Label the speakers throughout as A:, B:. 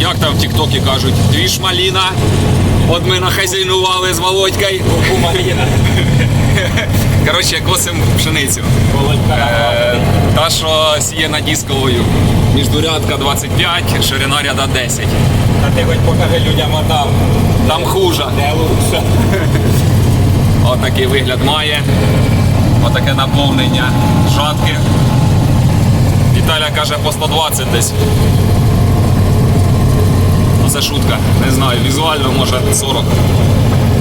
A: Як там в Тіктокі кажуть, дві ж маліна. От ми нахазяйнували з Володькою. Коротше, косим пшеницю. Е, Та, що сіє дисковою. Міждурядка 25, ширина ряда 10.
B: А ти хоч покажи людям отам,
A: Там хуже.
B: де лучше.
A: Отакий вигляд має. Отаке наповнення жатки. Віталя каже по 120 десь. Це шутка. Не знаю, візуально може 40.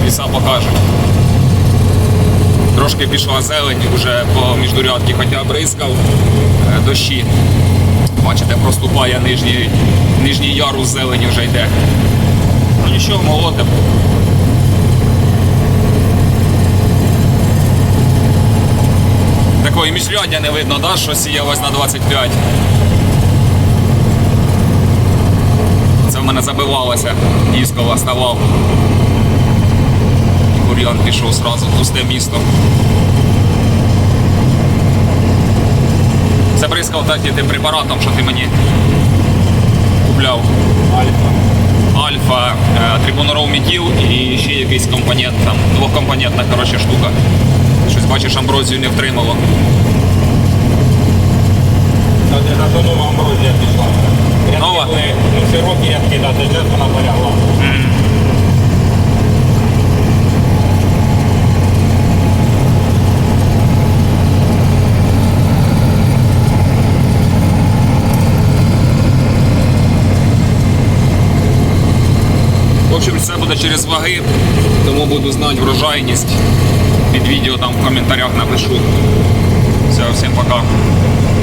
A: Віса покажуть. Трошки пішла зелень вже по міждурядки, хоча бризкав е, дощі. Бачите, проступає нижній, нижній ярус зелені вже йде. Ну нічого, молотим. Такої міжряддя не видно, да, що сіялось на 25. Це в мене забивалося, дискова ставав. Бур'ян пішов сразу в пусте місто. Це бризкав так тим препаратом, що ти мені купляв.
B: Альфа.
A: Альфа, е, трибуноров метіл і ще якийсь компонент, там двохкомпонентна коротше, штука. Щось бачиш, амброзію не втримало.
B: Та де за то нова амброзія пішла. Були, ну, широкі рядки, да, то вона полягла.
A: В общем, це буде через ваги, тому буду знати врожайність. Під відео там в коментарях напишу. Все, всім пока.